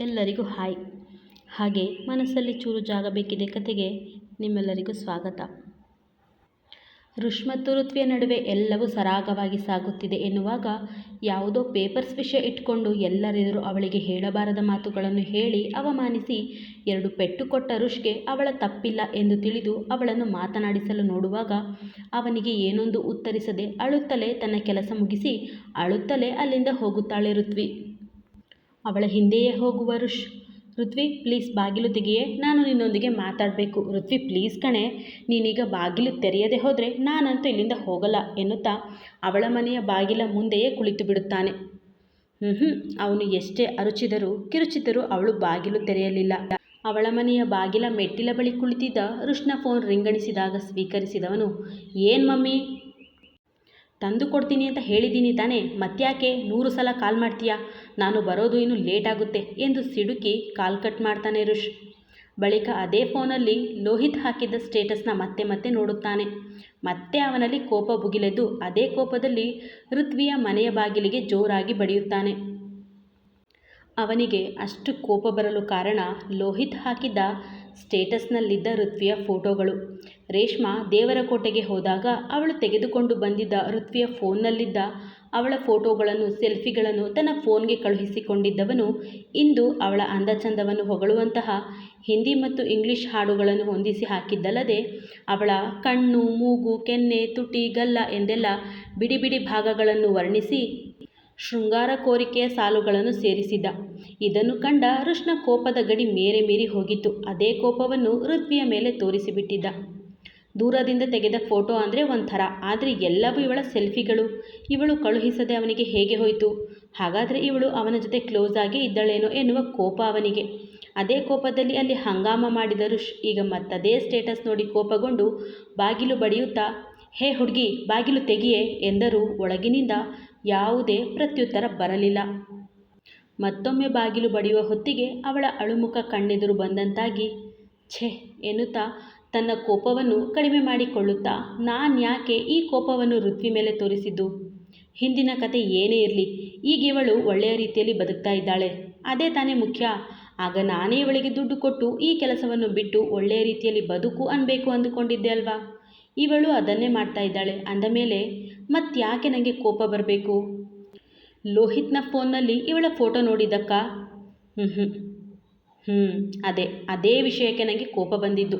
ಎಲ್ಲರಿಗೂ ಹಾಯ್. ಹಾಗೆ ಮನಸ್ಸಲ್ಲಿ ಚೂರು ಜಾಗ ಬೇಕಿದೆ ಕತೆಗೆ ನಿಮ್ಮೆಲ್ಲರಿಗೂ ಸ್ವಾಗತ. ಋಷ್ ಮತ್ತು ಋತ್ವಿಯ ನಡುವೆ ಎಲ್ಲವೂ ಸರಾಗವಾಗಿ ಸಾಗುತ್ತಿದೆ ಎನ್ನುವಾಗ ಯಾವುದೋ ಪೇಪರ್ಸ್ ವಿಷಯ ಇಟ್ಕೊಂಡು ಎಲ್ಲರೆದುರು ಅವಳಿಗೆ ಹೇಳಬಾರದ ಮಾತುಗಳನ್ನು ಹೇಳಿ ಅವಮಾನಿಸಿ ಎರಡು ಪೆಟ್ಟು ಕೊಟ್ಟ ಋಷ್ಗೆ ಅವಳ ತಪ್ಪಿಲ್ಲ ಎಂದು ತಿಳಿದು ಅವಳನ್ನು ಮಾತನಾಡಿಸಲು ನೋಡುವಾಗ ಅವನಿಗೆ ಏನೊಂದು ಉತ್ತರಿಸದೆ ಅಳುತ್ತಲೇ ತನ್ನ ಕೆಲಸ ಮುಗಿಸಿ ಅಳುತ್ತಲೇ ಅಲ್ಲಿಂದ ಹೋಗುತ್ತಾಳೆ ಋತ್ವಿ. ಅವಳ ಹಿಂದೆಯೇ ಹೋಗುವ ಋಷ್. ಋತ್ವಿ ಪ್ಲೀಸ್ ಬಾಗಿಲು ತೆಗೆಯೇ, ನಾನು ನಿನ್ನೊಂದಿಗೆ ಮಾತಾಡಬೇಕು. ಋತ್ವಿ ಪ್ಲೀಸ್ ಕಣೆ, ನೀನೀಗ ಬಾಗಿಲು ತೆರೆಯದೆ ಹೋದರೆ ನಾನಂತೂ ಇಲ್ಲಿಂದ ಹೋಗಲ್ಲ ಎನ್ನುತ್ತಾ ಅವಳ ಮನೆಯ ಬಾಗಿಲ ಮುಂದೆಯೇ ಕುಳಿತು ಬಿಡುತ್ತಾನೆ. ಹ್ಞೂ ಹ್ಞೂ ಅವನು ಎಷ್ಟೇ ಅರುಚಿದರೂ ಕಿರುಚಿದರೂ ಅವಳು ಬಾಗಿಲು ತೆರೆಯಲಿಲ್ಲ. ಅವಳ ಮನೆಯ ಬಾಗಿಲ ಮೆಟ್ಟಿಲ ಬಳಿ ಕುಳಿತಿದ್ದ ಋಷ್ನ ಫೋನ್ ರಿಂಗಣಿಸಿದಾಗ ಸ್ವೀಕರಿಸಿದವನು, ಏನು ಮಮ್ಮಿ ತಂದು ಕೊಡ್ತೀನಿ ಅಂತ ಹೇಳಿದ್ದೀನಿ ತಾನೇ, ಮತ್ತ್ಯಾಕೆ ನೂರು ಸಲ ಕಾಲ್ ಮಾಡ್ತೀಯಾ? ನಾನು ಬರೋದು ಇನ್ನು ಲೇಟ್ ಆಗುತ್ತೆ ಎಂದು ಸಿಡುಕಿ ಕಾಲ್ ಕಟ್ ಮಾಡ್ತಾನೆ ಋಷ್. ಬಳಿಕ ಅದೇ ಫೋನಲ್ಲಿ ಲೋಹಿತ್ ಹಾಕಿದ್ದ ಸ್ಟೇಟಸ್ನ ಮತ್ತೆ ಮತ್ತೆ ನೋಡುತ್ತಾನೆ. ಮತ್ತೆ ಅವನಲ್ಲಿ ಕೋಪ ಬುಗಿಲೆದ್ದು ಅದೇ ಕೋಪದಲ್ಲಿ ಋತ್ವಿಯ ಮನೆಯ ಬಾಗಿಲಿಗೆ ಜೋರಾಗಿ ಬಡಿಯುತ್ತಾನೆ. ಅವನಿಗೆ ಅಷ್ಟು ಕೋಪ ಬರಲು ಕಾರಣ ಲೋಹಿತ್ ಹಾಕಿದ್ದ ಸ್ಟೇಟಸ್ನಲ್ಲಿದ್ದ ಋತ್ವಿಯ ಫೋಟೋಗಳು. ರೇಷ್ಮಾ ದೇವರ ಕೋಟೆಗೆ ಹೋದಾಗ ಅವಳು ತೆಗೆದುಕೊಂಡು ಬಂದಿದ್ದ ಋತ್ವಿಯ ಫೋನ್ನಲ್ಲಿದ್ದ ಅವಳ ಫೋಟೋಗಳನ್ನು, ಸೆಲ್ಫಿಗಳನ್ನು ತನ್ನ ಫೋನ್ಗೆ ಕಳುಹಿಸಿಕೊಂಡಿದ್ದವನು. ಇಂದು ಅವಳ ಅಂದಚಂದವನ್ನು ಹೊಗಳುವಂತಹ ಹಿಂದಿ ಮತ್ತು ಇಂಗ್ಲಿಷ್ ಹಾಡುಗಳನ್ನು ಹೊಂದಿಸಿ ಹಾಕಿದ್ದಲ್ಲದೆ, ಅವಳ ಕಣ್ಣು, ಮೂಗು, ಕೆನ್ನೆ, ತುಟಿ, ಗಲ್ಲ ಎಂದೆಲ್ಲ ಬಿಡಿ ಬಿಡಿ ಭಾಗಗಳನ್ನು ವರ್ಣಿಸಿ ಶೃಂಗಾರ ಕೋರಿಕೆಯ ಸಾಲುಗಳನ್ನು ಸೇರಿಸಿದ. ಇದನ್ನು ಕಂಡ ಋಷ್ನ ಕೋಪದ ಗಡಿ ಮೇರೆ ಮೀರಿ ಹೋಗಿತ್ತು. ಅದೇ ಕೋಪವನ್ನು ಋತ್ವಿಯ ಮೇಲೆ ತೋರಿಸಿಬಿಟ್ಟಿದ್ದ. ದೂರದಿಂದ ತೆಗೆದ ಫೋಟೋ ಅಂದರೆ ಒಂಥರ. ಆದರೆ ಎಲ್ಲವೂ ಇವಳ ಸೆಲ್ಫಿಗಳು. ಇವಳು ಕಳುಹಿಸದೆ ಅವನಿಗೆ ಹೇಗೆ ಹೋಯಿತು? ಹಾಗಾದರೆ ಇವಳು ಅವನ ಜೊತೆ ಕ್ಲೋಸ್ ಆಗಿ ಇದ್ದಳೇನೋ ಎನ್ನುವ ಕೋಪ ಅವನಿಗೆ. ಅದೇ ಕೋಪದಲ್ಲಿ ಅಲ್ಲಿ ಹಂಗಾಮ ಮಾಡಿದ ಋಷ್ ಈಗ ಮತ್ತದೇ ಸ್ಟೇಟಸ್ ನೋಡಿ ಕೋಪಗೊಂಡು, ಬಾಗಿಲು ಬಡಿಯುತ್ತಾ, ಹೇ ಹುಡುಗಿ, ಬಾಗಿಲು ತೆಗಿಯೇ ಎಂದರೂ ಒಳಗಿನಿಂದ ಯಾವುದೇ ಪ್ರತ್ಯುತ್ತರ ಬರಲಿಲ್ಲ. ಮತ್ತೊಮ್ಮೆ ಬಾಗಿಲು ಬಡಿಯುವ ಹೊತ್ತಿಗೆ ಅವಳ ಅಳುಮುಖ ಕಣ್ಣೆದುರು ಬಂದಂತಾಗಿ, ಛೆ ಎನ್ನುತ್ತಾ ತನ್ನ ಕೋಪವನ್ನು ಕಡಿಮೆ ಮಾಡಿಕೊಳ್ಳುತ್ತಾ ನಾನ್ಯಾಕೆ ಈ ಕೋಪವನ್ನು ಋತ್ವಿ ಮೇಲೆ ತೋರಿಸಿದ್ದು? ಹಿಂದಿನ ಕತೆ ಏನೇ ಇರಲಿ, ಈಗ ಇವಳು ಒಳ್ಳೆಯ ರೀತಿಯಲ್ಲಿ ಬದುಕ್ತಾ ಇದ್ದಾಳೆ. ಅದೇ ತಾನೇ ಮುಖ್ಯ. ಆಗ ನಾನೇ ಇವಳಿಗೆ ದುಡ್ಡು ಕೊಟ್ಟು ಈ ಕೆಲಸವನ್ನು ಬಿಟ್ಟು ಒಳ್ಳೆಯ ರೀತಿಯಲ್ಲಿ ಬದುಕು ಅನ್ನಬೇಕು ಅಂದುಕೊಂಡಿದ್ದೆ ಅಲ್ವಾ? ಇವಳು ಅದನ್ನೇ ಮಾಡ್ತಾ ಇದ್ದಾಳೆ. ಅಂದಮೇಲೆ ಮತ್ತ್ಯಾಕೆ ನನಗೆ ಕೋಪ ಬರಬೇಕು? ಲೋಹಿತ್ನ ಫೋನ್ನಲ್ಲಿ ಇವಳ ಫೋಟೋ ನೋಡಿದ್ದಕ್ಕ? ಹ್ಞೂ ಹ್ಞೂ ಹ್ಞೂ ಅದೇ ಅದೇ ವಿಷಯಕ್ಕೆ ನನಗೆ ಕೋಪ ಬಂದಿದ್ದು.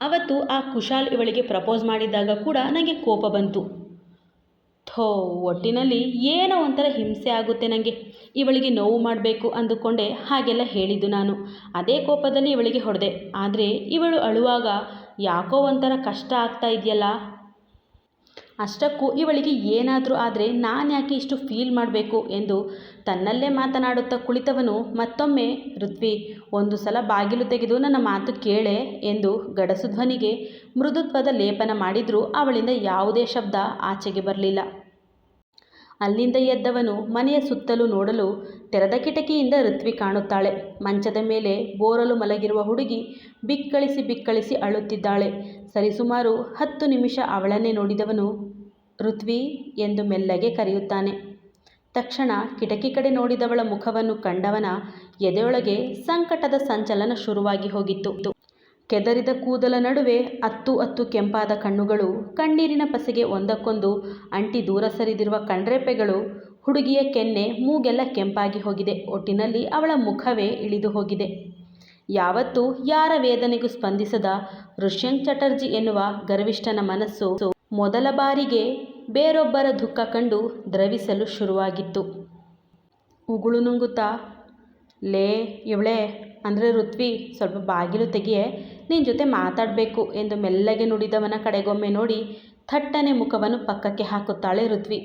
ಅವತ್ತು ಆ ಕುಶಾಲ್ ಇವಳಿಗೆ ಪ್ರಪೋಸ್ ಮಾಡಿದಾಗ ಕೂಡ ನನಗೆ ಕೋಪ ಬಂತು. ಥೋ, ಒಟ್ಟಿನಲ್ಲಿ ಏನೋ ಒಂಥರ ಹಿಂಸೆ ಆಗುತ್ತೆ ನನಗೆ ಇವಳಿಗೆ ನೋವು ಮಾಡಬೇಕು ಅಂದುಕೊಂಡೆ ಹಾಗೆಲ್ಲ ಹೇಳಿದ್ದು ನಾನು. ಅದೇ ಕೋಪದಲ್ಲಿ ಇವಳಿಗೆ ಹೊಡೆದೆ. ಆದರೆ ಇವಳು ಅಳುವಾಗ ಯಾಕೋ ಒಂಥರ ಕಷ್ಟ ಆಗ್ತಾ ಇದೆಯಲ್ಲ? ಅಷ್ಟಕ್ಕೂ ಇವಳಿಗೆ ಏನಾದರೂ ಆದರೆ ನಾನು ಯಾಕೆ ಇಷ್ಟು ಫೀಲ್ ಮಾಡಬೇಕು ಎಂದು ತನ್ನಲ್ಲೇ ಮಾತನಾಡುತ್ತಾ ಕುಳಿತವನು ಮತ್ತೊಮ್ಮೆ, ಋತ್ವಿ, ಒಂದು ಸಲ ಬಾಗಿಲು ತೆಗೆದು ನನ್ನ ಮಾತು ಕೇಳೆ ಎಂದು ಗಡಸು ಧ್ವನಿಗೆ ಮೃದುತ್ವದ ಲೇಪನ ಮಾಡಿದರೂ ಅವಳಿಂದ ಯಾವುದೇ ಶಬ್ದ ಆಚೆಗೆ ಬರಲಿಲ್ಲ. ಅಲ್ಲಿಂದ ಎದ್ದವನು ಮನೆಯ ಸುತ್ತಲೂ ನೋಡಲು ತೆರೆದ ಕಿಟಕಿಯಿಂದ ಋತ್ವಿ ಕಾಣುತ್ತಾಳೆ. ಮಂಚದ ಮೇಲೆ ಬೋರಲು ಮಲಗಿರುವ ಹುಡುಗಿ ಬಿಕ್ಕಳಿಸಿ ಬಿಕ್ಕಳಿಸಿ ಅಳುತ್ತಿದ್ದಾಳೆ. ಸರಿಸುಮಾರು ಹತ್ತು ನಿಮಿಷ ಅವಳನ್ನೇ ನೋಡಿದವನು ಋತ್ವಿ ಎಂದು ಮೆಲ್ಲಗೆ ಕರೆಯುತ್ತಾನೆ. ತಕ್ಷಣ ಕಿಟಕಿ ಕಡೆ ನೋಡಿದವಳ ಮುಖವನ್ನು ಕಂಡವನ ಎದೆಯೊಳಗೆ ಸಂಕಟದ ಸಂಚಲನ ಶುರುವಾಗಿ ಹೋಗಿತ್ತು. ಕೆದರಿದ ಕೂದಲ ನಡುವೆ ಅತ್ತು ಅತ್ತು ಕೆಂಪಾದ ಕಣ್ಣುಗಳು, ಕಣ್ಣೀರಿನ ಪಸೆಗೆ ಒಂದಕ್ಕೊಂದು ಅಂಟಿ ದೂರ ಸರಿದಿರುವ ಕಣ್ರೆಪ್ಪೆಗಳು, ಹುಡುಗಿಯ ಕೆನ್ನೆ ಮೂಗೆಲ್ಲ ಕೆಂಪಾಗಿ ಹೋಗಿದೆ. ಒಟ್ಟಿನಲ್ಲಿ ಅವಳ ಮುಖವೇ ಇಳಿದು ಹೋಗಿದೆ. ಯಾವತ್ತೂ ಯಾರ ವೇದನೆಗೂ ಸ್ಪಂದಿಸದ ಋಷ್ಯಂಕ್ ಚಟರ್ಜಿ ಎನ್ನುವ ಗರ್ವಿಷ್ಠನ ಮನಸ್ಸು ಮೊದಲ ಬಾರಿಗೆ ಬೇರೊಬ್ಬರ ದುಃಖ ಕಂಡು ದ್ರವಿಸಲು ಶುರುವಾಗಿತ್ತು. ಉಗುಳು ನುಂಗುತ್ತಾ, ಲೇ, ಇವಳೆ, ಅಂದರೆ ಋತ್ವಿ, ಸ್ವಲ್ಪ ಬಾಗಿಲು ತೆಗಿಯೇ ನಿನ್ನ ಜೊತೆ ಮಾತಾಡಬೇಕು ಎಂದು ಮೆಲ್ಲಗೆ ನುಡಿದವನ ಕಡೆಗೊಮ್ಮೆ ನೋಡಿ ಥಟ್ಟನೆ ಮುಖವನ್ನು ಪಕ್ಕಕ್ಕೆ ಹಾಕುತ್ತಾಳೆ ಋತ್ವಿ.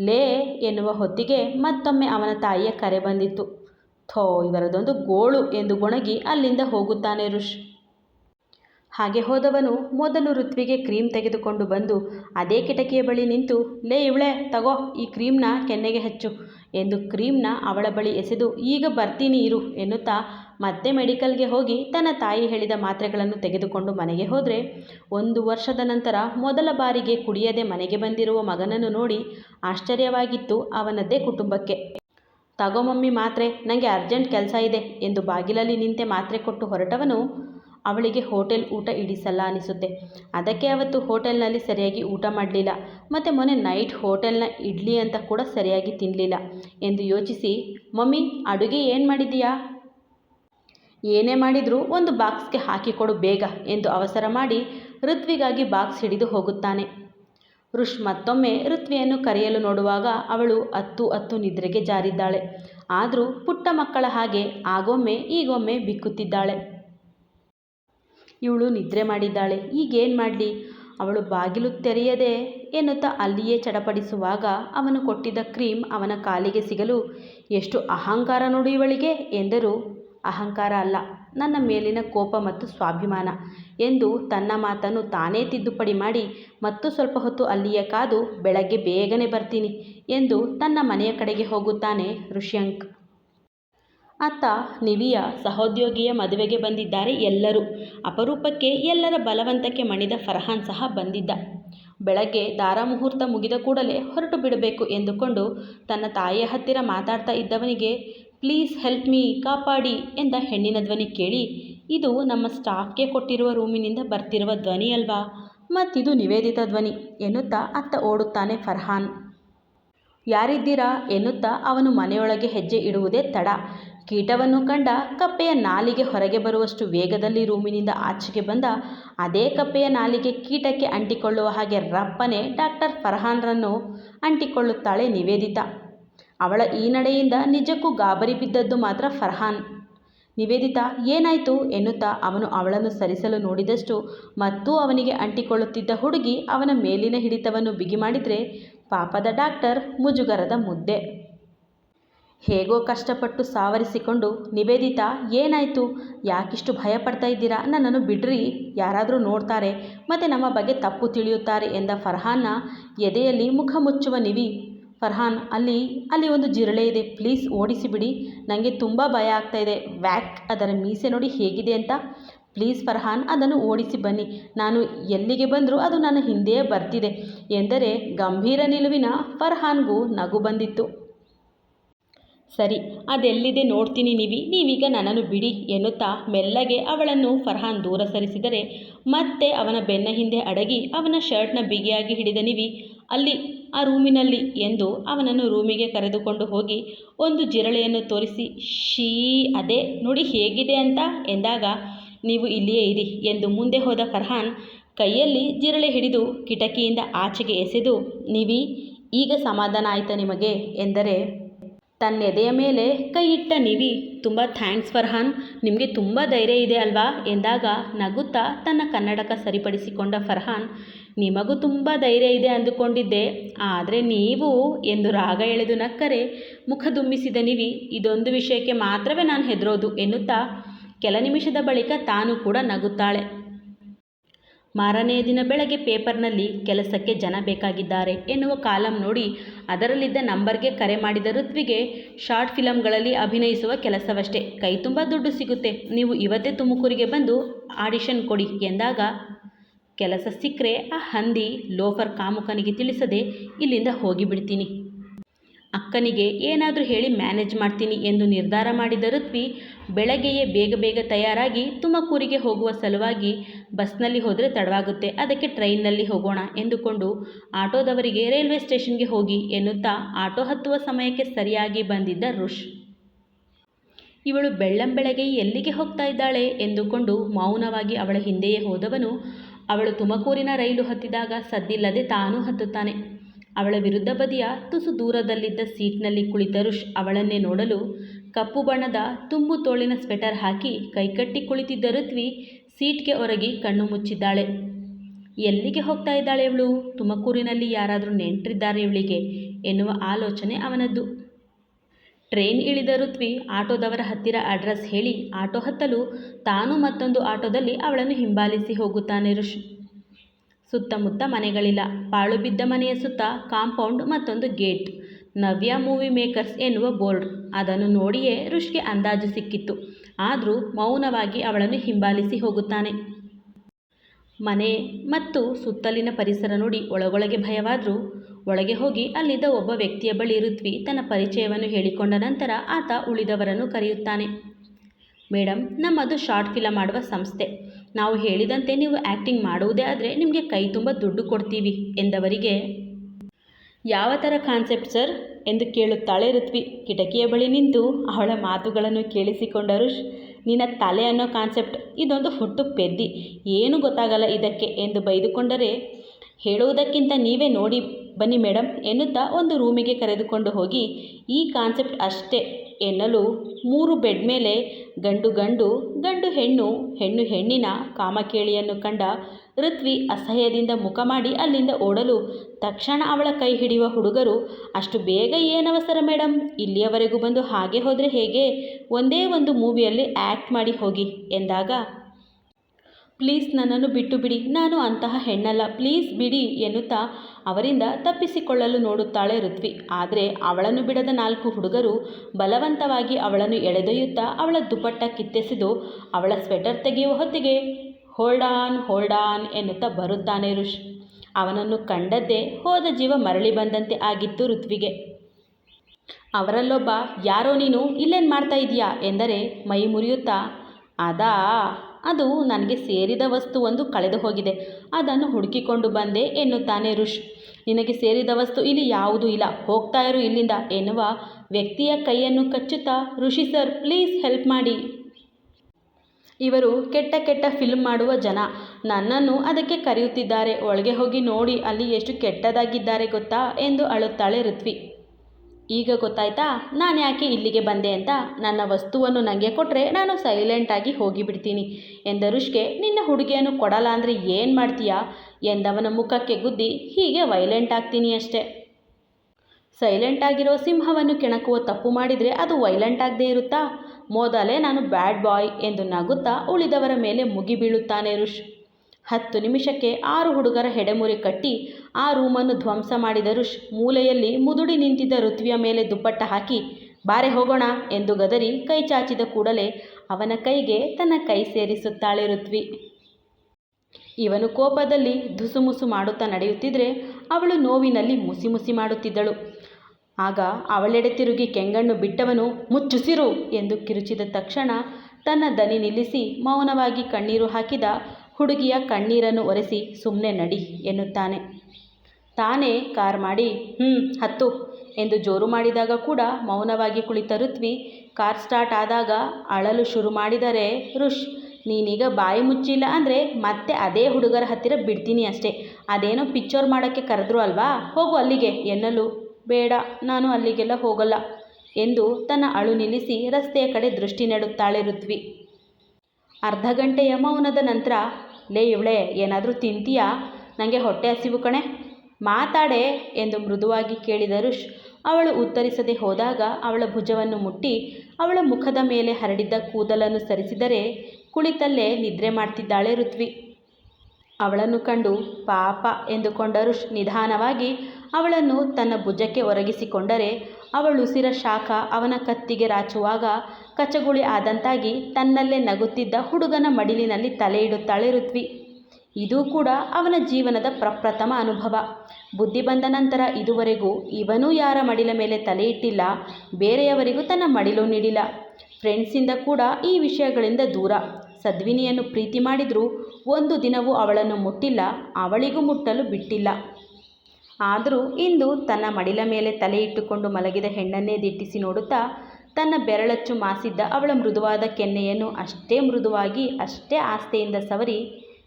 ಲೇ ಎನ್ನುವ ಹೊತ್ತಿಗೆ ಮತ್ತೊಮ್ಮೆ ಅವನ ತಾಯಿಯ ಕರೆ ಬಂದಿತ್ತು. ಥೋ, ಇವರದೊಂದು ಗೋಳು ಎಂದು ಗೊಣಗಿ ಅಲ್ಲಿಂದ ಹೋಗುತ್ತಾನೆ ಋಷ್. ಹಾಗೆ ಹೋದವನು ಮೊದಲು ಋತ್ವಿಗೆ ಕ್ರೀಮ್ ತೆಗೆದುಕೊಂಡು ಬಂದು ಅದೇ ಕಿಟಕಿಯ ಬಳಿ ನಿಂತು, ಲೇ ಇವಳೆ, ತಗೋ, ಈ ಕ್ರೀಮ್ನ ಕೆನ್ನೆಗೆ ಹಚ್ಚು ಎಂದು ಕ್ರೀಮ್ನ ಅವಳ ಬಳಿ ಎಸೆದು, ಈಗ ಬರ್ತೀನಿ ಇರು ಎನ್ನುತ್ತಾ ಮತ್ತೆ ಮೆಡಿಕಲ್ಗೆ ಹೋಗಿ ತನ್ನ ತಾಯಿ ಹೇಳಿದ ಮಾತ್ರೆಗಳನ್ನು ತೆಗೆದುಕೊಂಡು ಮನೆಗೆ ಹೋದರೆ, ಒಂದು ವರ್ಷದ ನಂತರ ಮೊದಲ ಬಾರಿಗೆ ಕುಡಿಯದೆ ಮನೆಗೆ ಬಂದಿರುವ ಮಗನನ್ನು ನೋಡಿ ಆಶ್ಚರ್ಯವಾಗಿತ್ತು ಅವನದ್ದೇ ಕುಟುಂಬಕ್ಕೆ. ತಗೋ ಮಮ್ಮಿ ಮಾತ್ರೆ ನನಗೆ ಅರ್ಜೆಂಟ್ ಕೆಲಸ ಇದೆ ಎಂದು ಬಾಗಿಲಲ್ಲಿ ನಿಂತೆ ಮಾತ್ರೆ ಕೊಟ್ಟು ಹೊರಟವನು ಅವಳಿಗೆ ಹೋಟೆಲ್ ಊಟ ಇಡಿಸಲ್ಲ ಅನಿಸುತ್ತೆ. ಅದಕ್ಕೆ ಅವತ್ತು ಹೋಟೆಲ್ನಲ್ಲಿ ಸರಿಯಾಗಿ ಊಟ ಮಾಡಲಿಲ್ಲ. ಮತ್ತು ಮೊನ್ನೆ ನೈಟ್ ಹೋಟೆಲ್ನ ಇಡ್ಲಿ ಅಂತ ಕೂಡ ಸರಿಯಾಗಿ ತಿನ್ನಲಿಲ್ಲ ಎಂದು ಯೋಚಿಸಿ, ಮಮ್ಮಿ, ಅಡುಗೆ ಏನು ಮಾಡಿದ್ದೀಯಾ? ಏನೇ ಮಾಡಿದರೂ ಒಂದು ಬಾಕ್ಸ್ಗೆ ಹಾಕಿಕೊಡು ಬೇಗ ಎಂದು ಅವಸರ ಮಾಡಿ ಋತ್ವಿಗಾಗಿ ಬಾಕ್ಸ್ ಹಿಡಿದು ಹೋಗುತ್ತಾನೆ. ಋಷ್ ಮತ್ತೊಮ್ಮೆ ಋತ್ವಿಯನ್ನು ಕರೆಯಲು ನೋಡುವಾಗ ಅವಳು ಅತ್ತು ಅತ್ತು ನಿದ್ರೆಗೆ ಜಾರಿದ್ದಾಳೆ. ಆದರೂ ಪುಟ್ಟ ಮಕ್ಕಳ ಹಾಗೆ ಆಗೊಮ್ಮೆ ಈಗೊಮ್ಮೆ ಬಿಕ್ಕುತ್ತಿದ್ದಾಳೆ. ಇವಳು ನಿದ್ರೆ ಮಾಡಿದ್ದಾಳೆ. ಈಗೇನು ಮಾಡಲಿ? ಅವಳು ಬಾಗಿಲು ತೆರೆಯದೆ ಎನ್ನುತ್ತಾ ಅಲ್ಲಿಯೇ ಚಡಪಡಿಸುವಾಗ ಅವನು ಕೊಟ್ಟಿದ್ದ ಕ್ರೀಮ್ ಅವನ ಕಾಲಿಗೆ ಸಿಗಲು, ಎಷ್ಟು ಅಹಂಕಾರ ನೋಡು ಇವಳಿಗೆ ಎಂದರು ಅಹಂಕಾರ ಅಲ್ಲ, ನನ್ನ ಮೇಲಿನ ಕೋಪ ಮತ್ತು ಸ್ವಾಭಿಮಾನ ಎಂದು ತನ್ನ ಮಾತನ್ನು ತಾನೇ ತಿದ್ದುಪಡಿ ಮಾಡಿ, ಮತ್ತು ಸ್ವಲ್ಪ ಹೊತ್ತು ಅಲ್ಲಿಯೇ ಕಾದು ಬೆಳಗ್ಗೆ ಬೇಗನೆ ಬರ್ತೀನಿ ಎಂದು ತನ್ನ ಮನೆಯ ಕಡೆಗೆ ಹೋಗುತ್ತಾನೆ ಋಷ್ಯಂಕ್. ಅತ್ತ ನಿವಿಯ ಸಹೋದ್ಯೋಗಿಯ ಮದುವೆಗೆ ಬಂದಿದ್ದಾರೆ ಎಲ್ಲರೂ. ಅಪರೂಪಕ್ಕೆ ಎಲ್ಲರ ಬಲವಂತಕ್ಕೆ ಮಣಿದ ಫರ್ಹಾನ್ ಸಹ ಬಂದಿದ್ದ. ಬೆಳಗ್ಗೆ ದಾರಾ ಮುಹೂರ್ತ ಮುಗಿದ ಕೂಡಲೇ ಹೊರಟು ಬಿಡಬೇಕು ಎಂದುಕೊಂಡು ತನ್ನ ತಾಯಿಯ ಹತ್ತಿರ ಮಾತಾಡ್ತಾ ಇದ್ದವನಿಗೆ ಪ್ಲೀಸ್ ಹೆಲ್ಪ್ ಮೀ, ಕಾಪಾಡಿ ಎಂದ ಹೆಣ್ಣಿನ ಧ್ವನಿ ಕೇಳಿ, ಇದು ನಮ್ಮ ಸ್ಟಾಫ್ಗೆ ಕೊಟ್ಟಿರುವ ರೂಮಿನಿಂದ ಬರ್ತಿರುವ ಧ್ವನಿ ಅಲ್ವಾ? ಮತ್ತಿದು ನಿವೇದಿತ ಧ್ವನಿ, ಎನ್ನುತ್ತಾ ಅತ್ತ ಓಡುತ್ತಾನೆ ಫರ್ಹಾನ್. ಯಾರಿದ್ದೀರಾ? ಎನ್ನುತ್ತಾ ಅವನು ಮನೆಯೊಳಗೆ ಹೆಜ್ಜೆ ಇಡುವುದೇ ತಡ. ಕೀಟವನ್ನು ಕಂಡ ಕಪ್ಪೆಯ ನಾಲಿಗೆ ಹೊರಗೆ ಬರುವಷ್ಟು ವೇಗದಲ್ಲಿ ರೂಮಿನಿಂದ ಆಚೆಗೆ ಬಂದ ಅದೇ ಕಪ್ಪೆಯ ನಾಲಿಗೆ ಕೀಟಕ್ಕೆ ಅಂಟಿಕೊಳ್ಳುವ ಹಾಗೆ ರಪ್ಪನೆ ಡಾಕ್ಟರ್ ಫರ್ಹಾನ್ರನ್ನು ಅಂಟಿಕೊಳ್ಳುತ್ತಾಳೆ ನಿವೇದಿತಾ. ಅವಳ ಈ ನಡೆಯಿಂದ ನಿಜಕ್ಕೂ ಗಾಬರಿ ಬಿದ್ದದ್ದು ಮಾತ್ರ ಫರ್ಹಾನ್. ನಿವೇದಿತಾ, ಏನಾಯಿತು ಎನ್ನುತ್ತಾ ಅವನು ಅವಳನ್ನು ಸರಿಸಲು ನೋಡಿದಷ್ಟು ಮತ್ತು ಅವನಿಗೆ ಅಂಟಿಕೊಳ್ಳುತ್ತಿದ್ದ ಹುಡುಗಿ ಅವನ ಮೇಲಿನ ಹಿಡಿತವನ್ನು ಬಿಗಿ ಮಾಡಿದರೆ ಪಾಪದ ಡಾಕ್ಟರ್ ಮುಜುಗರದ ಮುದ್ದೆ. ಹೇಗೋ ಕಷ್ಟಪಟ್ಟು ಸಾವರಿಸಿಕೊಂಡು, ನಿವೇದಿತಾ, ಏನಾಯಿತು? ಯಾಕಿಷ್ಟು ಭಯ ಪಡ್ತಾ ಇದ್ದೀರಾ? ನನ್ನನ್ನು ಬಿಡ್ರಿ. ಯಾರಾದರೂ ನೋಡ್ತಾರೆ, ಮತ್ತು ನಮ್ಮ ಬಗ್ಗೆ ತಪ್ಪು ತಿಳಿಯುತ್ತಾರೆ ಎಂದ ಫರ್ಹಾನ್ನ ಎದೆಯಲ್ಲಿ ಮುಖ ಮುಚ್ಚುವ ನಿವಿ ಫರ್ಹಾನ್, ಅಲ್ಲಿ ಅಲ್ಲಿ ಒಂದು ಜಿರಳೆ ಇದೆ. ಪ್ಲೀಸ್ ಓಡಿಸಿಬಿಡಿ. ನನಗೆ ತುಂಬ ಭಯ ಆಗ್ತಾ ಇದೆ. ವ್ಯಾಕ್, ಅದರ ಮೀಸೆ ನೋಡಿ ಹೇಗಿದೆ ಅಂತ. ಪ್ಲೀಸ್ ಫರ್ಹಾನ್, ಅದನ್ನು ಓಡಿಸಿ ಬನ್ನಿ. ನಾನು ಎಲ್ಲಿಗೆ ಬಂದರೂ ಅದು ನನ್ನ ಹಿಂದೆಯೇ ಬರ್ತಿದೆ ಎಂದರೆ ಗಂಭೀರ ನಿಲುವಿನ ಫರ್ಹಾನ್ಗೂ ನಗು ಬಂದಿತ್ತು. ಸರಿ, ಅದೆಲ್ಲಿದೆ ನೋಡ್ತೀನಿ ನೀವಿ. ನೀವೀಗ ನನ್ನನ್ನು ಬಿಡಿ ಎನ್ನುತ್ತಾ ಮೆಲ್ಲಗೆ ಅವಳನ್ನು ಫರ್ಹಾನ್ ದೂರ ಸರಿಸಿದರೆ ಮತ್ತೆ ಅವನ ಬೆನ್ನ ಹಿಂದೆ ಅಡಗಿ ಅವನ ಶರ್ಟ್ನ ಬಿಗಿಯಾಗಿ ಹಿಡಿದ ನೀವಿ, ಅಲ್ಲಿ ಆ ರೂಮಿನಲ್ಲಿ ಎಂದು ಅವನನ್ನು ರೂಮಿಗೆ ಕರೆದುಕೊಂಡು ಹೋಗಿ, ಒಂದು ಜಿರಳೆಯನ್ನು ತೋರಿಸಿ ಶೀ ಅದೇ, ನೋಡಿ ಹೇಗಿದೆ ಅಂತ ಎಂದಾಗ, ನೀವು ಇಲ್ಲಿಯೇ ಇರಿ ಎಂದು ಮುಂದೆ ಹೋದ ಫರ್ಹಾನ್ ಕೈಯಲ್ಲಿ ಜಿರಳೆ ಹಿಡಿದು ಕಿಟಕಿಯಿಂದ ಆಚೆಗೆ ಎಸೆದು, ನೀವಿ, ಈಗ ಸಮಾಧಾನ ಆಯಿತಾ ನಿಮಗೆ? ಎಂದರೆ ತನ್ನೆದೆಯ ಮೇಲೆ ಕೈಯಿಟ್ಟ ನಿವಿ, ತುಂಬ ಥ್ಯಾಂಕ್ಸ್ ಫರ್ಹಾನ್, ನಿಮಗೆ ತುಂಬ ಧೈರ್ಯ ಇದೆ ಅಲ್ವಾ? ಎಂದಾಗ ನಗುತ್ತಾ ತನ್ನ ಕನ್ನಡಕ ಸರಿಪಡಿಸಿಕೊಂಡ ಫರ್ಹಾನ್, ನಿಮಗೂ ತುಂಬ ಧೈರ್ಯ ಇದೆ ಅಂದುಕೊಂಡಿದ್ದೆ. ಆದರೆ ನೀವು, ಎಂದು ರಾಗ ಎಳೆದು ನಕ್ಕರೆ, ಮುಖ ದುಂಬಿಸಿದ ನಿವಿ, ಇದೊಂದು ವಿಷಯಕ್ಕೆ ಮಾತ್ರವೇ ನಾನು ಹೆದರೋದು, ಎನ್ನುತ್ತಾ ಕೆಲ ನಿಮಿಷದ ಬಳಿಕ ತಾನು ಕೂಡ ನಗುತ್ತಾಳೆ. ಮಾರನೆಯ ದಿನ ಬೆಳಗ್ಗೆ ಪೇಪರ್ನಲ್ಲಿ ಕೆಲಸಕ್ಕೆ ಜನ ಬೇಕಾಗಿದ್ದಾರೆ ಎನ್ನುವ ಕಾಲಂ ನೋಡಿ ಅದರಲ್ಲಿದ್ದ ನಂಬರ್ಗೆ ಕರೆ ಮಾಡಿದ ಋತ್ವಿಗೆ ಶಾರ್ಟ್ ಫಿಲಮ್ಗಳಲ್ಲಿ ಅಭಿನಯಿಸುವ ಕೆಲಸವಷ್ಟೇ. ಕೈ ತುಂಬ ದುಡ್ಡು ಸಿಗುತ್ತೆ. ನೀವು ಇವತ್ತೇ ತುಮಕೂರಿಗೆ ಬಂದು ಆಡಿಷನ್ ಕೊಡಿ ಎಂದಾಗ, ಕೆಲಸ ಸಿಕ್ಕರೆ ಆ ಹಂದಿ ಲೋಫರ್ ಕಾಮುಕನಿಗೆ ತಿಳಿಸದೆ ಇಲ್ಲಿಂದ ಹೋಗಿಬಿಡ್ತೀನಿ. ಅಕ್ಕನಿಗೆ ಏನಾದರೂ ಹೇಳಿ ಮ್ಯಾನೇಜ್ ಮಾಡ್ತೀನಿ ಎಂದು ನಿರ್ಧಾರ ಮಾಡಿದ ಋತ್ವಿ ಬೆಳಗ್ಗೆಯೇ ಬೇಗ ಬೇಗ ತಯಾರಾಗಿ ತುಮಕೂರಿಗೆ ಹೋಗುವ ಸಲುವಾಗಿ ಬಸ್ನಲ್ಲಿ ಹೋದರೆ ತಡವಾಗುತ್ತೆ. ಅದಕ್ಕೆ ಟ್ರೈನ್ನಲ್ಲಿ ಹೋಗೋಣ ಎಂದುಕೊಂಡು ಆಟೋದವರಿಗೆ ರೈಲ್ವೆ ಸ್ಟೇಷನ್ಗೆ ಹೋಗಿ ಎನ್ನುತ್ತಾ ಆಟೋ ಹತ್ತುವ ಸಮಯಕ್ಕೆ ಸರಿಯಾಗಿ ಬಂದಿದ್ದ ರುಷ್. ಇವಳು ಬೆಳ್ಳಂಬೆಳಗ್ಗೆ ಎಲ್ಲಿಗೆ ಹೋಗ್ತಾ ಇದ್ದಾಳೆ ಎಂದುಕೊಂಡು ಮೌನವಾಗಿ ಅವಳ ಹಿಂದೆಯೇ ಹೋದವನು. ಅವಳು ತುಮಕೂರಿನ ರೈಲು ಹತ್ತಿದಾಗ ಸದ್ದಿಲ್ಲದೆ ತಾನೂ ಹತ್ತುತ್ತಾನೆ. ಅವಳ ವಿರುದ್ಧ ಬದಿಯ ತುಸು ದೂರದಲ್ಲಿದ್ದ ಸೀಟ್ನಲ್ಲಿ ಕುಳಿತ ಋಷ್ ಅವಳನ್ನೇ ನೋಡಲು ಕಪ್ಪು ಬಣ್ಣದ ತುಂಬು ತೋಳಿನ ಸ್ವೆಟರ್ ಹಾಕಿ ಕೈಕಟ್ಟಿ ಕುಳಿತಿದ್ದ ಋತ್ವಿ ಸೀಟ್ಗೆ ಒರಗಿ ಕಣ್ಣು ಮುಚ್ಚಿದ್ದಾಳೆ. ಎಲ್ಲಿಗೆ ಹೋಗ್ತಾ ಇದ್ದಾಳೆ ಇವಳು? ತುಮಕೂರಿನಲ್ಲಿ ಯಾರಾದರೂ ನೆಂಟರಿದ್ದಾರೆ ಇವಳಿಗೆ ಎನ್ನುವ ಆಲೋಚನೆ ಅವನದ್ದು. ಟ್ರೈನ್ ಇಳಿದ ಋತ್ವಿ ಆಟೋದವರ ಹತ್ತಿರ ಅಡ್ರೆಸ್ ಹೇಳಿ ಆಟೋ ಹತ್ತಲು ತಾನು ಮತ್ತೊಂದು ಆಟೋದಲ್ಲಿ ಅವಳನ್ನು ಹಿಂಬಾಲಿಸಿ ಹೋಗುತ್ತಾನೆ ಋಷ್. ಸುತ್ತಮುತ್ತ ಮನೆಗಳಿಲ್ಲ. ಪಾಳು ಬಿದ್ದ ಮನೆಯ ಸುತ್ತ ಕಾಂಪೌಂಡ್ ಮತ್ತೊಂದು ಗೇಟ್. ನವ್ಯ ಮೂವಿ ಮೇಕರ್ಸ್ ಎನ್ನುವ ಬೋರ್ಡ್. ಅದನ್ನು ನೋಡಿಯೇ ಋಷ್ಗೆ ಅಂದಾಜು ಸಿಕ್ಕಿತ್ತು. ಆದರೂ ಮೌನವಾಗಿ ಅವಳನ್ನು ಹಿಂಬಾಲಿಸಿ ಹೋಗುತ್ತಾನೆ. ಮನೆ ಮತ್ತು ಸುತ್ತಲಿನ ಪರಿಸರ ನೋಡಿ ಒಳಗೊಳಗೆ ಭಯವಾದರೂ ಒಳಗೆ ಹೋಗಿ ಅಲ್ಲಿದ್ದ ಒಬ್ಬ ವ್ಯಕ್ತಿಯ ಬಳಿ ಋತ್ವಿ ತನ್ನ ಪರಿಚಯವನ್ನು ಹೇಳಿಕೊಂಡ ನಂತರ ಆತ ಉಳಿದವರನ್ನು ಕರೆಯುತ್ತಾನೆ. ಮೇಡಮ್ ನಮ್ಮದು ಶಾರ್ಟ್ ಫಿಲಮ್ ಮಾಡುವ ಸಂಸ್ಥೆ. ನಾವು ಹೇಳಿದಂತೆ ನೀವು ಆ್ಯಕ್ಟಿಂಗ್ ಮಾಡುವುದೇ ಆದರೆ ನಿಮಗೆ ಕೈ ತುಂಬ ದುಡ್ಡು ಕೊಡ್ತೀವಿ ಎಂದವರಿಗೆ. ಯಾವ ಥರ ಕಾನ್ಸೆಪ್ಟ್ ಸರ್ ಎಂದು ಕೇಳುತ್ತಾಳೆ ಋತ್ವಿ. ಕಿಟಕಿಯ ಬಳಿ ನಿಂತು ಅವಳ ಮಾತುಗಳನ್ನು ಕೇಳಿಸಿಕೊಂಡರು ನಿನ್ನ ತಲೆ ಅನ್ನೋ ಕಾನ್ಸೆಪ್ಟ್ ಇದೊಂದು ಹುಟ್ಟು ಪೆದ್ದಿ. ಏನು ಗೊತ್ತಾಗಲ್ಲ ಇದಕ್ಕೆ ಎಂದು ಬೈದುಕೊಂಡರೆ, ಹೇಳುವುದಕ್ಕಿಂತ ನೀವೇ ನೋಡಿ ಬನ್ನಿ ಮೇಡಮ್ ಎನ್ನುತ್ತಾ ಒಂದು ರೂಮಿಗೆ ಕರೆದುಕೊಂಡು ಹೋಗಿ, ಈ ಕಾನ್ಸೆಪ್ಟ್ ಅಷ್ಟೇ. ಎನ್ನಲು ಮೂರು ಬೆಡ್ ಮೇಲೆ ಗಂಡು ಗಂಡು ಗಂಡು ಹೆಣ್ಣು ಹೆಣ್ಣು ಹೆಣ್ಣಿನ ಕಾಮಕೇಳಿಯನ್ನು ಕಂಡ ಋತ್ವಿ ಅಸಹ್ಯದಿಂದ ಮುಖ ಮಾಡಿ ಅಲ್ಲಿಂದ ಓಡಲು ತಕ್ಷಣ ಅವಳ ಕೈ ಹಿಡಿಯುವ ಹುಡುಗರು, ಅಷ್ಟು ಬೇಗ ಏನವಸರ ಮೇಡಮ್ ಇಲ್ಲಿಯವರೆಗೂ ಬಂದು ಹಾಗೆ ಹೋದರೆ ಹೇಗೆ? ಒಂದೇ ಒಂದು ಮೂವಿಯಲ್ಲಿ ಆ್ಯಕ್ಟ್ ಮಾಡಿ ಹೋಗಿ ಎಂದಾಗ ಪ್ಲೀಸ್ ನನ್ನನ್ನು ಬಿಟ್ಟು ಬಿಡಿ. ನಾನು ಅಂತಹ ಹೆಣ್ಣಲ್ಲ. ಪ್ಲೀಸ್ ಬಿಡಿ ಎನ್ನುತ್ತಾ ಅವರಿಂದ ತಪ್ಪಿಸಿಕೊಳ್ಳಲು ನೋಡುತ್ತಾಳೆ ಋತ್ವಿ. ಆದರೆ ಅವಳನ್ನು ಬಿಡದ ನಾಲ್ಕು ಹುಡುಗರು ಬಲವಂತವಾಗಿ ಅವಳನ್ನು ಎಳೆದೊಯ್ಯುತ್ತಾ ಅವಳ ದುಪಟ್ಟ ಕಿತ್ತೆಸೆದು ಅವಳ ಸ್ವೆಟರ್ ತೆಗೆಯುವ ಹೊತ್ತಿಗೆ ಹೋಲ್ಡ್ ಆನ್ ಹೋಲ್ಡ್ ಆನ್ ಎನ್ನುತ್ತಾ ಬರುತ್ತಾನೆ ಋಷ್. ಅವನನ್ನು ಕಂಡದ್ದೇ ಹೋದ ಜೀವ ಮರಳಿ ಬಂದಂತೆ ಆಗಿತ್ತು ಋತ್ವಿಗೆ. ಅವರಲ್ಲೊಬ್ಬ, ಯಾರೋ ನೀನು, ಇಲ್ಲೇನು ಮಾಡ್ತಾ ಇದೀಯಾ? ಎಂದರೆ ಮೈ ಮುರಿಯುತ್ತಾ ಅದಾ ಅದು ನನಗೆ ಸೇರಿದ ವಸ್ತು ಒಂದು ಕಳೆದು ಹೋಗಿದೆ. ಅದನ್ನು ಹುಡುಕಿಕೊಂಡು ಬಂದೆ ಎನ್ನುತ್ತಾನೆ ಋಷ್. ನಿನಗೆ ಸೇರಿದ ವಸ್ತು ಇಲ್ಲಿ ಯಾವುದೂ ಇಲ್ಲ. ಹೋಗ್ತಾ ಇರು ಇಲ್ಲಿಂದ ಎನ್ನುವ ವ್ಯಕ್ತಿಯ ಕೈಯನ್ನು ಕಚ್ಚುತ್ತಾ ಋಷಿ ಸರ್, ಪ್ಲೀಸ್ ಹೆಲ್ಪ್ ಮಾಡಿ. ಇವರು ಕೆಟ್ಟ ಕೆಟ್ಟ ಫಿಲ್ಮ್ ಮಾಡುವ ಜನ. ನನ್ನನ್ನು ಅದಕ್ಕೆ ಕರೆಯುತ್ತಿದ್ದಾರೆ. ಒಳಗೆ ಹೋಗಿ ನೋಡಿ ಅಲ್ಲಿ ಎಷ್ಟು ಕೆಟ್ಟದಾಗಿದ್ದಾರೆ ಗೊತ್ತಾ ಎಂದು ಅಳುತ್ತಾಳೆ ಋತ್ವಿ. ಈಗ ಗೊತ್ತಾಯ್ತಾ? ನಾನು ಯಾಕೆ ಇಲ್ಲಿಗೆ ಬಂದೆ ಅಂತ? ನನ್ನ ವಸ್ತುವನ್ನು ನನಗೆ ಕೊಟ್ಟರೆ ನಾನು ಸೈಲೆಂಟಾಗಿ ಹೋಗಿಬಿಡ್ತೀನಿ ಎಂದ ರುಷ್ಗೆ ನಿನ್ನ ಹುಡುಗಿಯನ್ನು ಕೊಡಲ್ಲ ಅಂದರೆ ಏನು ಮಾಡ್ತೀಯಾ? ಎಂದವನ ಮುಖಕ್ಕೆ ಗುದ್ದಿ, ಹೀಗೆ ವೈಲೆಂಟ್ ಆಗ್ತೀನಿ ಅಷ್ಟೆ. ಸೈಲೆಂಟ್ ಆಗಿರೋ ಸಿಂಹವನ್ನು ಕೆಣಕುವ ತಪ್ಪು ಮಾಡಿದರೆ ಅದು ವೈಲೆಂಟ್ ಆಗದೇ ಇರುತ್ತಾ? ಮೊದಲೇ ನಾನು ಬ್ಯಾಡ್ ಬಾಯ್ ಎಂದು ನಗುತ್ತಾ ಉಳಿದವರ ಮೇಲೆ ಮುಗಿಬೀಳುತ್ತಾನೆ ರುಷ್. ಹತ್ತು ನಿಮಿಷಕ್ಕೆ ಆರು ಹುಡುಗರ ಹೆಡೆಮುರಿ ಕಟ್ಟಿ ಆ ರೂಮನ್ನು ಧ್ವಂಸ ಮಾಡಿದ ಋಷ್ ಮೂಲೆಯಲ್ಲಿ ಮುದುಡಿ ನಿಂತಿದ್ದ ಋತ್ವಿಯ ಮೇಲೆ ದುಪ್ಪಟ್ಟ ಹಾಕಿ, ಬಾರೆ ಹೋಗೋಣ ಎಂದು ಗದರಿ ಕೈ ಚಾಚಿದ ಕೂಡಲೇ ಅವನ ಕೈಗೆ ತನ್ನ ಕೈ ಸೇರಿಸುತ್ತಾಳೆ ಋತ್ವಿ. ಇವನು ಕೋಪದಲ್ಲಿ ಧುಸುಮುಸು ಮಾಡುತ್ತಾ ನಡೆಯುತ್ತಿದ್ದರೆ ಅವಳು ನೋವಿನಲ್ಲಿ ಮುಸಿ ಮುಸಿ ಮಾಡುತ್ತಿದ್ದಳು. ಆಗ ಅವಳೆಡೆ ತಿರುಗಿ, ಕೆಂಗಣ್ಣು ಬಿಟ್ಟವನು, ಮುಚ್ಚುಸಿರು ಎಂದು ಕಿರುಚಿದ ತಕ್ಷಣ ತನ್ನ ದನಿ ನಿಲ್ಲಿಸಿ ಮೌನವಾಗಿ ಕಣ್ಣೀರು ಹಾಕಿದ ಹುಡುಗಿಯ ಕಣ್ಣೀರನ್ನು ಒರೆಸಿ ಸುಮ್ಮನೆ ನಡಿ ಎನ್ನುತ್ತಾನೆ. ತಾನೇ ಕಾರ್ ಮಾಡಿ ಹ್ಞೂ ಹತ್ತು ಎಂದು ಜೋರು ಮಾಡಿದಾಗ ಕೂಡ ಮೌನವಾಗಿ ಕುಳಿತ ಋತ್ವಿ ಕಾರ್ ಸ್ಟಾರ್ಟ್ ಆದಾಗ ಅಳಲು ಶುರು ಮಾಡಿದರೆ ಋಷ್ ನೀನೀಗ ಬಾಯಿ ಮುಚ್ಚಿಲ್ಲ ಅಂದರೆ ಮತ್ತೆ ಅದೇ ಹುಡುಗರ ಹತ್ತಿರ ಬಿಡ್ತೀನಿ ಅಷ್ಟೇ. ಅದೇನೋ ಪಿಕ್ಚರ್ ಮಾಡೋಕ್ಕೆ ಕರೆದ್ರು ಅಲ್ವಾ? ಹೋಗು ಅಲ್ಲಿಗೆ, ಎನ್ನಲು. ಬೇಡ, ನಾನು ಅಲ್ಲಿಗೆಲ್ಲ ಹೋಗಲ್ಲ ಎಂದು ತನ್ನ ಅಳು ನಿಲ್ಲಿಸಿ ರಸ್ತೆಯ ಕಡೆ ದೃಷ್ಟಿ ನೆಡುತ್ತಾಳೆ ಋತ್ವಿ. ಅರ್ಧ ಗಂಟೆಯ ಮೌನದ ನಂತರ, ಲೇ, ಇವಳೆ, ಏನಾದರೂ ತಿಂತೀಯಾ? ನನಗೆ ಹೊಟ್ಟೆ ಹಸಿವು ಕಣೆ. ಮಾತಾಡೆ ಎಂದು ಮೃದುವಾಗಿ ಕೇಳಿದ ರುಷ್ ಅವಳು ಉತ್ತರಿಸದೆ ಹೋದಾಗ ಅವಳ ಭುಜವನ್ನು ಮುಟ್ಟಿ ಅವಳ ಮುಖದ ಮೇಲೆ ಹರಡಿದ್ದ ಕೂದಲನ್ನು ಸರಿಸಿದರೆ ಕುಳಿತಲ್ಲೇ ನಿದ್ರೆ ಮಾಡ್ತಿದ್ದಾಳೆ ಋತ್ವಿ. ಅವಳನ್ನು ಕಂಡು ಪಾಪ ಎಂದುಕೊಂಡ ಋಷ್ ನಿಧಾನವಾಗಿ ಅವಳನ್ನು ತನ್ನ ಭುಜಕ್ಕೆ ಒರಗಿಸಿಕೊಂಡರೆ ಅವಳುಸಿರ ಶಾಖ ಅವನ ಕತ್ತಿಗೆ ರಾಚುವಾಗ ಕಚಗುಳಿ ಆದಂತಾಗಿ ತನ್ನಲ್ಲೇ ನಗುತ್ತಿದ್ದ ಹುಡುಗನ ಮಡಿಲಿನಲ್ಲಿ ತಲೆ ಇಡುತ್ತಾಳೆ ಋತ್ವಿ. ಇದು ಕೂಡ ಅವನ ಜೀವನದ ಪ್ರಪ್ರಥಮ ಅನುಭವ. ಬುದ್ಧಿ ಬಂದ ನಂತರ ಇದುವರೆಗೂ ಇವನೂ ಯಾರ ಮಡಿಲ ಮೇಲೆ ತಲೆ ಇಟ್ಟಿಲ್ಲ, ಬೇರೆಯವರಿಗೂ ತನ್ನ ಮಡಿಲು ನೀಡಿಲ್ಲ. ಫ್ರೆಂಡ್ಸಿಂದ ಕೂಡ ಈ ವಿಷಯಗಳಿಂದ ದೂರ. ಸದ್ವಿನಿಯನ್ನು ಪ್ರೀತಿ ಮಾಡಿದರೂ ಒಂದು ದಿನವೂ ಅವಳನ್ನು ಮುಟ್ಟಿಲ್ಲ, ಅವಳಿಗೂ ಮುಟ್ಟಲು ಬಿಟ್ಟಿಲ್ಲ. ಆದರೂ ಇಂದು ತನ್ನ ಮಡಿಲ ಮೇಲೆ ತಲೆ ಇಟ್ಟುಕೊಂಡು ಮಲಗಿದ ಹೆಣ್ಣನ್ನೇ ದಿಟ್ಟಿಸಿ ನೋಡುತ್ತಾ, ತನ್ನ ಬೆರಳಚ್ಚು ಮಾಸಿದ್ದ ಅವಳ ಮೃದುವಾದ ಕೆನ್ನೆಯನ್ನು ಅಷ್ಟೇ ಮೃದುವಾಗಿ, ಅಷ್ಟೇ ಆಸ್ತೆಯಿಂದ ಸವರಿ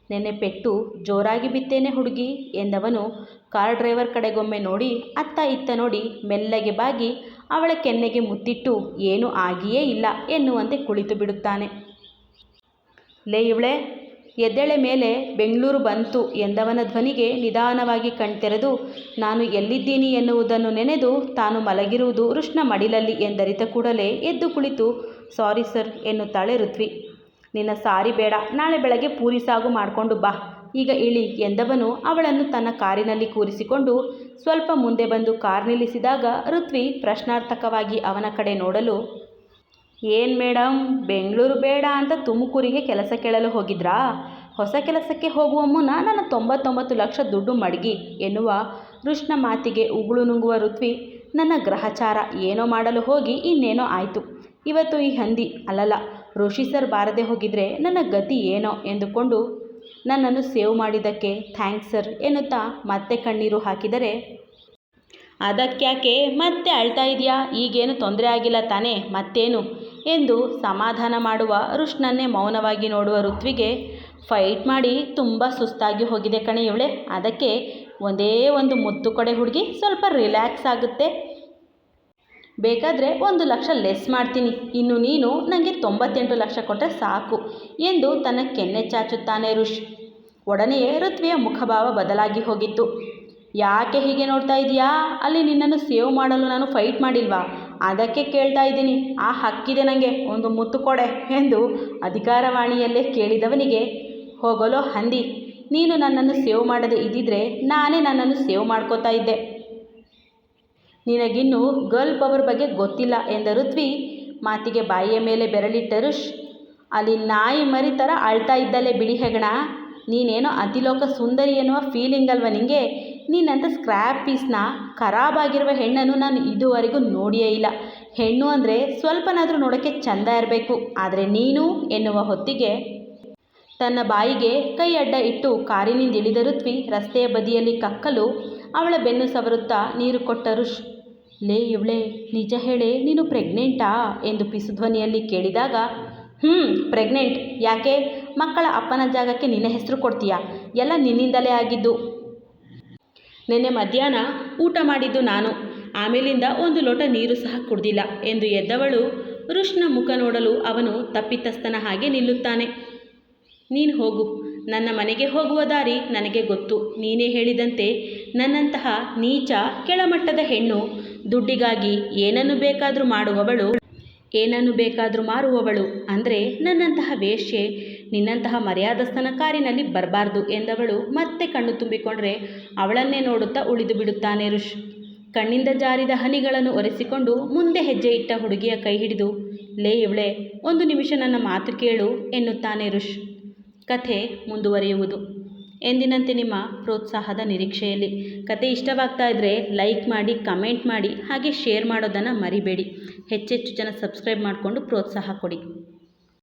ನೆನ್ನೆ ಪೆಟ್ಟು, ಜೋರಾಗಿ ಬಿತ್ತೇನೆ ಹುಡುಗಿ ಎಂದವನು ಕಾರ್ ಡ್ರೈವರ್ ಕಡೆಗೊಮ್ಮೆ ನೋಡಿ ಅತ್ತ ಇತ್ತ ನೋಡಿ ಮೆಲ್ಲಗೆ ಬಾಗಿ ಅವಳ ಕೆನ್ನೆಗೆ ಮುತ್ತಿಟ್ಟು, ಏನೂ ಆಗಿಯೇ ಇಲ್ಲ ಎನ್ನುವಂತೆ ಕುಳಿತು ಬಿಡುತ್ತಾನೆ. ಲೇ ಇವಳೆ, ಎದ್ದೆಳೆ ಮೇಲೆ ಬೆಂಗಳೂರು ಬಂತು ಎಂದವನ ಧ್ವನಿಗೆ ನಿಧಾನವಾಗಿ ಕಣ್ತೆರೆದು, ನಾನು ಎಲ್ಲಿದ್ದೀನಿ ಎನ್ನುವುದನ್ನು ನೆನೆದು ತಾನು ಮಲಗಿರುವುದು ಋಷ್ಣ ಮಡಿಲಲ್ಲಿ ಎಂದರಿತ ಕೂಡಲೇ ಎದ್ದು ಕುಳಿತು, ಸಾರಿ ಸರ್ ಎನ್ನುತ್ತಾಳೆ ಋತ್ವಿ. ನಿನ್ನ ಸಾರಿ ಬೇಡ, ನಾಳೆ ಬೆಳಗ್ಗೆ ಪೂರಿ ಸಾಗು ಮಾಡಿಕೊಂಡು ಬಾ. ಈಗ ಇಳಿ ಎಂದವನು ಅವಳನ್ನು ತನ್ನ ಕಾರಿನಲ್ಲಿ ಕೂರಿಸಿಕೊಂಡು ಸ್ವಲ್ಪ ಮುಂದೆ ಬಂದು ಕಾರ್ ನಿಲ್ಲಿಸಿದಾಗ ಋತ್ವಿ ಪ್ರಶ್ನಾರ್ಥಕವಾಗಿ ಅವನ ಕಡೆ ನೋಡಲು, ಏನು ಮೇಡಮ್ ಬೆಂಗಳೂರು ಬೇಡ ಅಂತ ತುಮಕೂರಿಗೆ ಕೆಲಸ ಕೇಳಲು ಹೋಗಿದ್ರಾ? ಹೊಸ ಕೆಲಸಕ್ಕೆ ಹೋಗುವ ಮುನ್ನ ನನ್ನ ತೊಂಬತ್ತೊಂಬತ್ತು ಲಕ್ಷ ದುಡ್ಡು ಮಡಗಿ ಎನ್ನುವ ಋಷ್ನ ಮಾತಿಗೆ ಉಗುಳು ನುಂಗುವ ಋತ್ವಿ, ನನ್ನ ಗ್ರಹಚಾರ ಏನೋ ಮಾಡಲು ಹೋಗಿ ಇನ್ನೇನೋ ಆಯಿತು. ಇವತ್ತು ಈ ಹಂದಿ ಅಲ್ಲಲ್ಲ. ರೋಷಿ ಸರ್ ಬಾರದೆ ಹೋಗಿದ್ರೆ ನನ್ನ ಗತಿ ಏನೋ ಎಂದುಕೊಂಡು ನನ್ನನ್ನು ಸೇವ್ ಮಾಡಿದ್ದಕ್ಕೆ ಥ್ಯಾಂಕ್ಸ್ ಸರ್ ಎನ್ನುತ್ತಾ ಮತ್ತೆ ಕಣ್ಣೀರು ಹಾಕಿದರೆ. ಅದಕ್ಕ್ಯಾಕೆ ಮತ್ತೆ ಅಳ್ತಾ ಇದೆಯಾ? ಈಗೇನು ತೊಂದರೆ ಆಗಿಲ್ಲ ತಾನೇ, ಮತ್ತೇನು? ಎಂದು ಸಮಾಧಾನ ಮಾಡುವ ಋಷ್ಣನ್ನೇ ಮೌನವಾಗಿ ನೋಡುವ ಋತ್ವಿಗೆ ಫೈಟ್ ಮಾಡಿ ತುಂಬ ಸುಸ್ತಾಗಿ ಹೋಗಿದೆ ಕಣೆ ಇವಳೆ. ಅದಕ್ಕೆ ಒಂದೇ ಒಂದು ಮುತ್ತು ಕಡೆ ಹುಡುಗಿ ಸ್ವಲ್ಪ ರಿಲ್ಯಾಕ್ಸ್ ಆಗುತ್ತೆ. ಬೇಕಾದರೆ ಒಂದು ಲಕ್ಷ ಲೆಸ್ ಮಾಡ್ತೀನಿ. ಇನ್ನು ನೀನು ನನಗೆ ತೊಂಬತ್ತೆಂಟು ಲಕ್ಷ ಕೊಟ್ಟರೆ ಸಾಕು ಎಂದು ತನ್ನ ಕೆನ್ನೆ ಚಾಚುತ್ತಾನೆ ಋಷ್. ಒಡನೆಯೇ ಋತ್ವಿಯ ಮುಖಭಾವ ಬದಲಾಗಿ ಹೋಗಿತ್ತು. ಯಾಕೆ ಹೀಗೆ ನೋಡ್ತಾ ಇದೀಯಾ ಅಲ್ಲಿ ನಿನ್ನನ್ನು ಸೇವ್ ಮಾಡಲು ನಾನು ಫೈಟ್ ಮಾಡಿಲ್ವಾ? ಅದಕ್ಕೆ ಕೇಳ್ತಾ ಇದ್ದೀನಿ. ಆ ಹಕ್ಕಿದೆ ನನಗೆ ಒಂದು ಮುತ್ತು ಕೊಡೆ ಎಂದು ಅಧಿಕಾರವಾಣಿಯಲ್ಲೇ ಕೇಳಿದವನಿಗೆ, ಹೋಗಲೋ ಹಂದಿ. ನೀನು ನನ್ನನ್ನು ಸೇವ್ ಮಾಡದೆ ಇದ್ದಿದ್ರೆ ನಾನೇ ನನ್ನನ್ನು ಸೇವ್ ಮಾಡ್ಕೋತಾ ಇದ್ದೆ. ನಿನಗಿನ್ನೂ ಗರ್ಲ್ ಪವರ್ ಬಗ್ಗೆ ಗೊತ್ತಿಲ್ಲ ಎಂದ ಋತ್ವಿ ಮಾತಿಗೆ ಬಾಯಿಯ ಮೇಲೆ ಬೆರಳಿಟ್ಟ ರುಷ್ ಅಲ್ಲಿ ನಾಯಿ ಮರಿ ಥರ ಅಳ್ತಾ ಇದ್ದಲ್ಲೇ ಬಿಳಿ ಹೆಗಣ. ನೀನೇನೋ ಅತಿಲೋಕ ಸುಂದರಿ ಎನ್ನುವ ಫೀಲಿಂಗ್ ಅಲ್ವ ನಿನಗೆ ನೀನಂತ ಸ್ಕ್ರ್ಯಾಪ್ ಪೀಸ್ನ ಖರಾಬಾಗಿರುವ ಹೆಣ್ಣನ್ನು ನಾನು ಇದುವರೆಗೂ ನೋಡಿಯೇ ಇಲ್ಲ. ಹೆಣ್ಣು ಅಂದರೆ ಸ್ವಲ್ಪನಾದರೂ ನೋಡೋಕ್ಕೆ ಚಂದ ಇರಬೇಕು. ಆದರೆ ನೀನು ಎನ್ನುವ ಹೊತ್ತಿಗೆ ತನ್ನ ಬಾಯಿಗೆ ಕೈ ಅಡ್ಡ ಇಟ್ಟು ಕಾರಿನಿಂದ ಇಳಿದ ಋತ್ವಿ ರಸ್ತೆಯ ಬದಿಯಲ್ಲಿ ಕಕ್ಕಲು ಅವಳ ಬೆನ್ನು ಸವರುತ್ತಾ ನೀರು ಕೊಟ್ಟ ಋಷ್ ಲೇ ಇವಳೆ, ನಿಜ ಹೇಳೆ, ನೀನು ಪ್ರೆಗ್ನೆಂಟಾ? ಎಂದು ಪಿಸುಧ್ವನಿಯಲ್ಲಿ ಕೇಳಿದಾಗ ಹ್ಞೂ ಪ್ರೆಗ್ನೆಂಟ್. ಯಾಕೆ? ಮಕ್ಕಳ ಅಪ್ಪನ ಜಾಗಕ್ಕೆ ನಿನ್ನ ಹೆಸರು ಕೊಡ್ತೀಯಾ? ಎಲ್ಲ ನಿನ್ನಿಂದಲೇ ಆಗಿದ್ದು. ನಿನ್ನೆ ಮಧ್ಯಾಹ್ನ ಊಟ ಮಾಡಿದ್ದು ನಾನು. ಆಮೇಲಿಂದ ಒಂದು ಲೋಟ ನೀರು ಸಹ ಕುಡ್ದಿಲ್ಲ, ಎಂದು ಎದ್ದವಳು ಋಷ್ನ ಮುಖ ನೋಡಲು ಅವನು ತಪ್ಪಿತಸ್ಥನ ಹಾಗೆ ನಿಲ್ಲುತ್ತಾನೆ. ನೀನು ಹೋಗು. ನನ್ನ ಮನೆಗೆ ಹೋಗುವ ದಾರಿ ನನಗೆ ಗೊತ್ತು. ನೀನೇ ಹೇಳಿದಂತೆ ನನ್ನಂತಹ ನೀಚ ಕೆಳಮಟ್ಟದ ಹೆಣ್ಣು ದುಡ್ಡಿಗಾಗಿ ಏನನ್ನು ಬೇಕಾದರೂ ಮಾಡುವವಳು, ಏನನ್ನು ಬೇಕಾದರೂ ಮಾರುವವಳು ಅಂದರೆ ನನ್ನಂತಹ ವೇಶ್ಯೆ, ನಿನ್ನಂತಹ ಮರ್ಯಾದಸ್ಥನ ಕಾರಿನಲ್ಲಿ ಬರಬಾರ್ದು ಎಂದವಳು ಮತ್ತೆ ಕಣ್ಣು ತುಂಬಿಕೊಂಡ್ರೆ ಅವಳನ್ನೇ ನೋಡುತ್ತಾ ಉಳಿದು ಬಿಡುತ್ತಾನೆ ಋಷ್. ಕಣ್ಣಿಂದ ಜಾರಿದ ಹನಿಗಳನ್ನು ಒರೆಸಿಕೊಂಡು ಮುಂದೆ ಹೆಜ್ಜೆ ಇಟ್ಟ ಹುಡುಗಿಯ ಕೈ ಹಿಡಿದು, ಲೇ ಇವಳೆ, ಒಂದು ನಿಮಿಷ ನನ್ನ ಮಾತು ಕೇಳು, ಎನ್ನುತ್ತಾನೆ ಋಷ್. ಕಥೆ ಮುಂದುವರಿಯುವುದು. ಎಂದಿನಂತೆ ನಿಮ್ಮ ಪ್ರೋತ್ಸಾಹದ ನಿರೀಕ್ಷೆಯಲ್ಲಿ. ಕತೆ ಇಷ್ಟವಾಗ್ತಾ ಇದ್ದರೆ ಲೈಕ್ ಮಾಡಿ, ಕಮೆಂಟ್ ಮಾಡಿ, ಹಾಗೆ ಶೇರ್ ಮಾಡೋದನ್ನು ಮರಿಬೇಡಿ. ಹೆಚ್ಚೆಚ್ಚು ಜನ ಸಬ್ಸ್ಕ್ರೈಬ್ ಮಾಡಿಕೊಂಡು ಪ್ರೋತ್ಸಾಹ ಕೊಡಿ.